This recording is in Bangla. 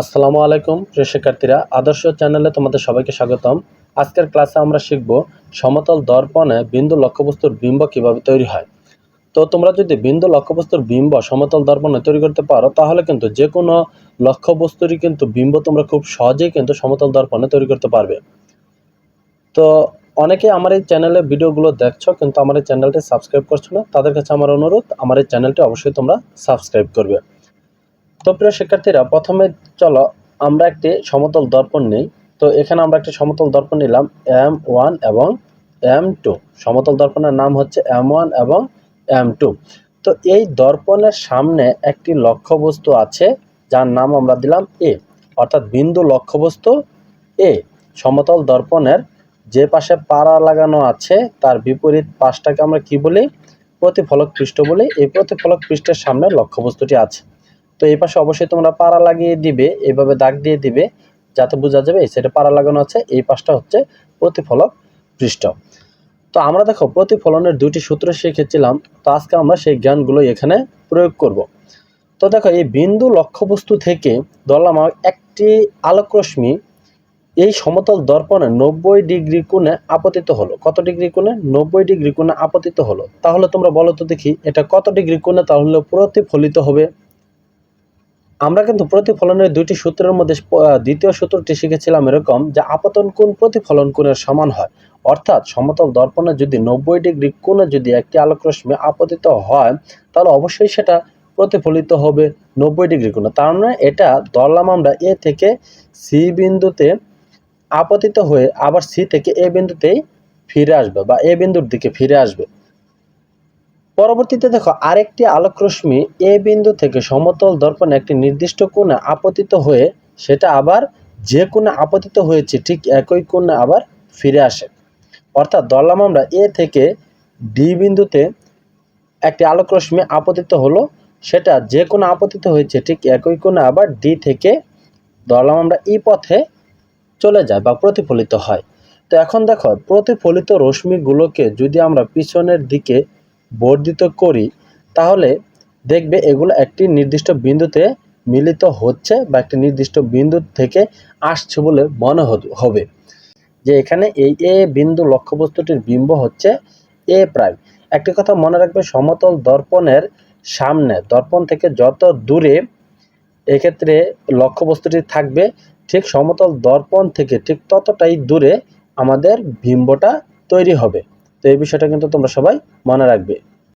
আসসালামু আলাইকুম, প্রিয় শিক্ষার্থীরা। আদর্শ চ্যানেলে তোমাদের সবাইকে স্বাগতম। আজকের ক্লাসে আমরা শিখব সমতল দর্পণে বিন্দু লক্ষ্যবস্তুর বিম্ব কীভাবে তৈরি হয়। তো তোমরা যদি বিন্দু লক্ষ্যবস্তুর বিম্ব সমতল দর্পণে তৈরি করতে পারো, তাহলে কিন্তু যে কোনো লক্ষ্যবস্তুরই কিন্তু বিম্ব তোমরা খুব সহজেই কিন্তু সমতল দর্পণে তৈরি করতে পারবে। তো অনেকে আমার এই চ্যানেলে ভিডিওগুলো দেখছ, কিন্তু আমার এই চ্যানেলটি সাবস্ক্রাইব করছ না, তাদের কাছে আমার অনুরোধ, আমার এই চ্যানেলটি অবশ্যই তোমরা সাবস্ক্রাইব করবে। তো প্রিয় শিক্ষার্থীরা, প্রথমে চলো আমরা একটি সমতল দর্পণ নিই। তো এখানে আমরা একটি সমতল দর্পণ নিলাম এম ওয়ান এবং এম টু সমতল দর্পণের নাম হচ্ছে এম ওয়ান এবং এম টু তো এই দর্পণের সামনে একটি লক্ষ্যবস্তু আছে, যার নাম আমরা দিলাম এ অর্থাৎ বিন্দু লক্ষ্যবস্তু এ সমতল দর্পণের যে পাশে পাড়া লাগানো আছে, তার বিপরীত পাশটাকে আমরা কি বলি? প্রতিফলক পৃষ্ঠ বলি। এই প্রতিফলক পৃষ্ঠের সামনে লক্ষ্যবস্তুটি আছে। তো এই পাশে অবশ্যই তোমরা পাড়া লাগিয়ে দিবে এইভাবে দাগ দিয়ে দিবে, যাতে বোঝা যাবে সাইডে পাড়া লাগানো আছে, এই পাশটা হচ্ছে প্রতিফলক পৃষ্ঠ। তো আমরা দেখো প্রতিফলনের দুটি সূত্র শিখেছিলাম, তো আজকে আমরা সেই জ্ঞানগুলো এখানে প্রয়োগ করব। তো দেখো এই বিন্দু লক্ষ্যবস্তু থেকে ধরলাম একটি আলোকরশ্মি এই সমতল দর্পণে নব্বই ডিগ্রি কোণে আপতিত হলো। কত ডিগ্রি কোণে? নব্বই ডিগ্রি কোণে আপতিত হলো। তাহলে তোমরা বলো তো দেখি এটা কত ডিগ্রি কোণে তাহলে প্রতিফলিত হবে? আমরা কিন্তু প্রতিফলনের দুইটি সূত্রের মধ্যে দ্বিতীয় সূত্রটি শিখেছিলাম এরকম যে আপতন কোণ প্রতিফলন কোণের সমান হয়। অর্থাৎ সমতল দর্পণে যদি নব্বই ডিগ্রি কোণে যদি একটি আলোকরশ্মি আপতিত হয়, তাহলে অবশ্যই সেটা প্রতিফলিত হবে নব্বই ডিগ্রি কোণে। তার মানে এটা ধরলাম আমরা এ থেকে সি বিন্দুতে আপতিত হয়ে আবার সি থেকে এ বিন্দুতেই ফিরে আসবে বা এ বিন্দুর দিকে ফিরে আসবে। পরবর্তীতে দেখো, আরেকটি আলোকরশ্মি এ বিন্দু থেকে সমতল দর্পণে একটি নির্দিষ্ট কোণে আপতিত হয়ে সেটা আবার যে কোণে আপতিত হয়েছে ঠিক একই কোণে আবার ফিরে আসে। অর্থাৎ ধরলাম আমরা এ থেকে ডি বিন্দুতে একটি আলোকরশ্মি আপতিত হলো, সেটা যে কোণে আপতিত হয়েছে ঠিক একই কোণে আবার ডি থেকে ধরলাম আমরা ই পথে চলে যায় বা প্রতিফলিত হয়। তো এখন দেখো, প্রতিফলিত রশ্মিগুলোকে যদি আমরা পিছনের দিকে বর্ধিত করি, তাহলে দেখবে এগুলো একটি নির্দিষ্ট বিন্দুতে মিলিত হচ্ছে বা একটি নির্দিষ্ট বিন্দু থেকে আসছে বলে মনে হবে। যে এখানে এই এ বিন্দু লক্ষ্যবস্তুটির বিম্ব হচ্ছে এ প্রাইম। একটি কথা মনে রাখবে, সমতল দর্পণের সামনে, দর্পণ থেকে যত দূরে এক্ষেত্রে লক্ষ্যবস্তুটি থাকবে, ঠিক সমতল দর্পণ থেকে ঠিক ততটাই দূরে আমাদের বিম্বটা তৈরি হবে। তো এই বিষয়টা কিন্তু তোমরা সবাই মনে রাখবে।